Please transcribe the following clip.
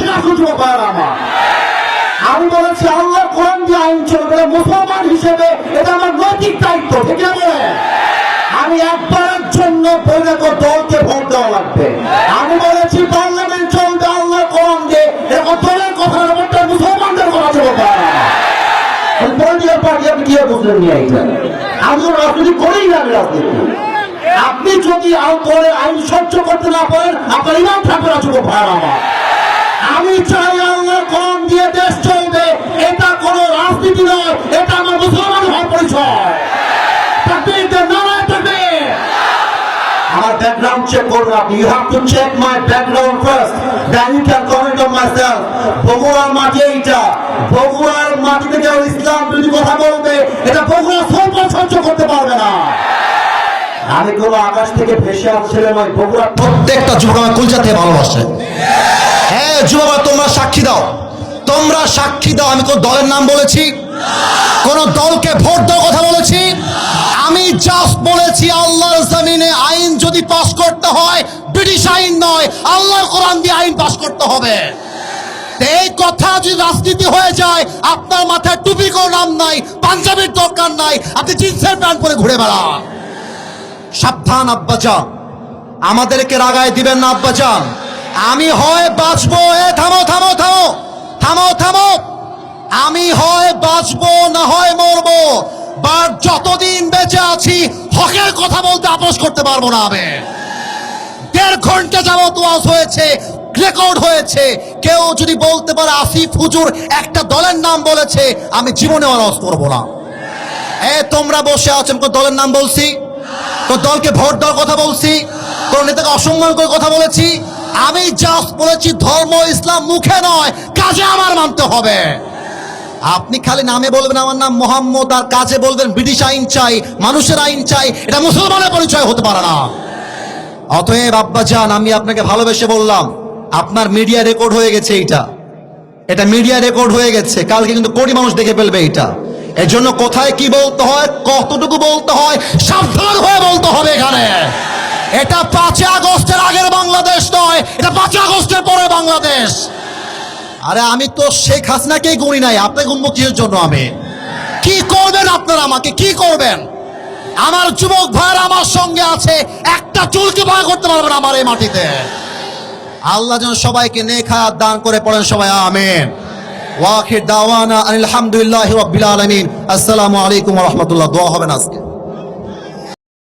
থেকে আসুন যুবক ভাইয়েরা আমার। আমি বলেছি, আল্লাহ কোরআন দিয়ে আইন চলবে মুসলমান হিসেবে এটা আমার নৈতিক দায়িত্ব, ঠিক আছে আমি একবারের জন্য বৈরাগ দলকে ভোট দেওয়া লাগবে। আমি বলেছি, পার্লামেন্ট চলবে আল্লাহ কোরআন দিয়ে এটা দলের কথা এটা মুসলমানদের কথা আমার। পলিটিক্যাল পার্টি আপনি কি বুঝলেন নিয়ে আমি রাজনীতি করেই না রাজনীতি আপনি। যদি আইন সহ্য করতে না পারেন, আপনার ইমান থাকবে না ভাইয়েরা আমার। আমি চাই আল্লাহ কম দিয়ে দেশ চলবে। এটা কোনো রাজনীতি নয়, এটা আমার মুসলমান হওয়ার পরিচয়। আমার ব্যাকগ্রাউন্ড চেক করুন আপনি। You have to check my background first then you can comment on my self বগুড়ার মাটি এইটা। বগুড়ার মাটিতে কেউ ইসলাম যদি কথা বলবে, এটা বগুড়া সহ্য সহ্য করতে পারবে না। আমি কোনো আকাশ থেকে ভেসে আসছিলাম বগুড়া প্রত্যেকটা যুবক আমার কুলজাতে ভালোবাসে। যুবক তোমরা সাক্ষী দাও। তোমরা সাক্ষী দাও। আমি কোন দলের নাম বলেছি? কোন দলকে ভোট দেওয়ার কথা বলেছি? আমি জাস্ট বলেছি, আল্লাহর জমিনে আইন যদি পাস করতে হয়, ব্রিটিশ আইন নয়, আল্লাহর কোরআন দিয়ে আইন পাস করতে হবে। এই কথা যদি রাজনীতি হয়ে যায়, আপনার মাথায় টুপি নাম নাই, পাঞ্জাবির দরকার নাই, আপনি জিন্সের প্যান্ট পরে ঘুরে বেড়ান। সাবধান, আব্বাজান। আমাদেরকে রাগায় দিবেন না, আব্বাজান। আমি হয় বাঁচবো, এ থামো থামো থামো থামো থামো। আমি হয় বাঁচবো, না হয় মরবো। বাট যতদিন বেঁচে আছি, হকের কথা বলতে আপোষ করতে পারব না আমি। দেড় ঘণ্টা যাবত ওয়াজ হয়েছে রেকর্ড হয়েছে। কেউ যদি বলতে পারে আসিফ হুজুর একটা দলের নাম বলেছে, আমি জীবনে ওয়াজ করব না। এ, তোমরা বসে আছেন কোন দলের নাম বলছি? কোন দলকে ভোট দেওয়ার কথা বলছি? কোন নেতাকে অসম্মান করে কথা বলেছি? আমি জাস্ট বলেছি, ধর্ম ইসলাম মুখে নয়, কাজে আমার মানতে হবে। আপনি খালি নামে বলবেন, আমার নাম মোহাম্মদ, আর কাজে বলবেন, ব্রিটিশ আইন চাই, মানুষের আইন চাই, এটা মুসলমানের পরিচয় হতে পারে না। অতএব আব্বা যান আমি আপনাকে ভালোবেসে বললাম, আপনার মিডিয়া রেকর্ড হয়ে গেছে এইটা। এটা মিডিয়া রেকর্ড হয়ে গেছে, কালকে কিন্তু কোটি মানুষ দেখে ফেলবে এটা এর জন্য কোথায় কি বলতে হয়, কতটুকু বলতে হয়, সাবধান হয়ে বলতে হবে এখানে। এটা পাঁচই আগস্টের আগের বাংলাদেশ নয়। আরে আমি তো শেখ হাসিনাকেই গুনি নাই আপনাকে গুনবো কিসের জন্য আমি? কি করবেন আপনারা আমাকে? কি করবেন? আমার যুবক ভাইয়ের আমার সঙ্গে আছে, একটা চুলকে ভয় করতে পারবেন আমার এই মাটিতে। আল্লাহ যেন সবাইকে নেখা দান করে পড়েন সবাই, আমেন। ওয়াখির দাওয়ানা আলহামদুলিল্লাহ রাব্বিল আলামিন। আসসালামু আলাইকুম রাহমাতুল্লাহ। দোয়া হবে না আজকে।